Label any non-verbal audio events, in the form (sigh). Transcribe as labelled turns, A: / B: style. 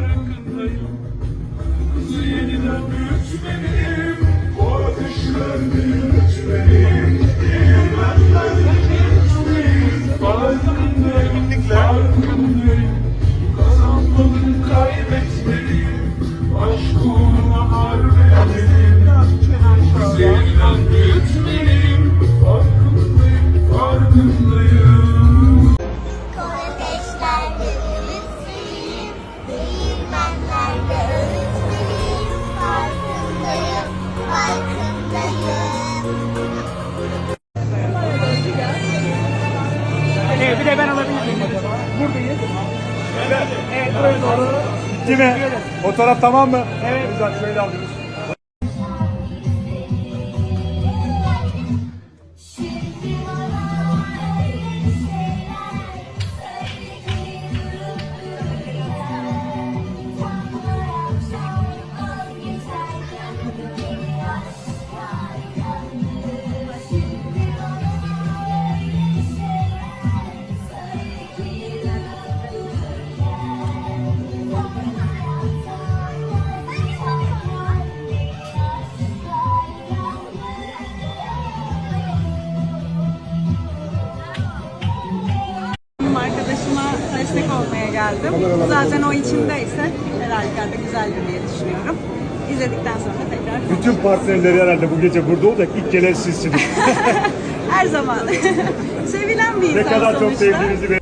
A: farkındayım Yeniden büyütmeliyim O ateşler büyütmeliyim Yeniden büyütmeliyim Farkındayım Farkındayım Kazanmadım kaybetmeliyim Aşk uğruna harbedelim Yeniden büyütmeliyim Farkındayım Farkındayım
B: ben alabilir miyim? Buradayız. Evet, buraya doğru.
C: Değil mi? Fotoğraf tamam mı?
B: Evet.
C: Güzel şöyle alıyoruz.
D: Destek olmaya geldim. Zaten o içindeyse her halükarda güzeldir diye düşünüyorum. İzledikten sonra tekrar
C: Bütün partnerleri herhalde bu gece burada olacak. İlk gelen sizsiniz. (laughs)
D: her zaman (laughs) sevilen bir insan
C: ne kadar çok
D: sonuçta.
C: sevdiğinizi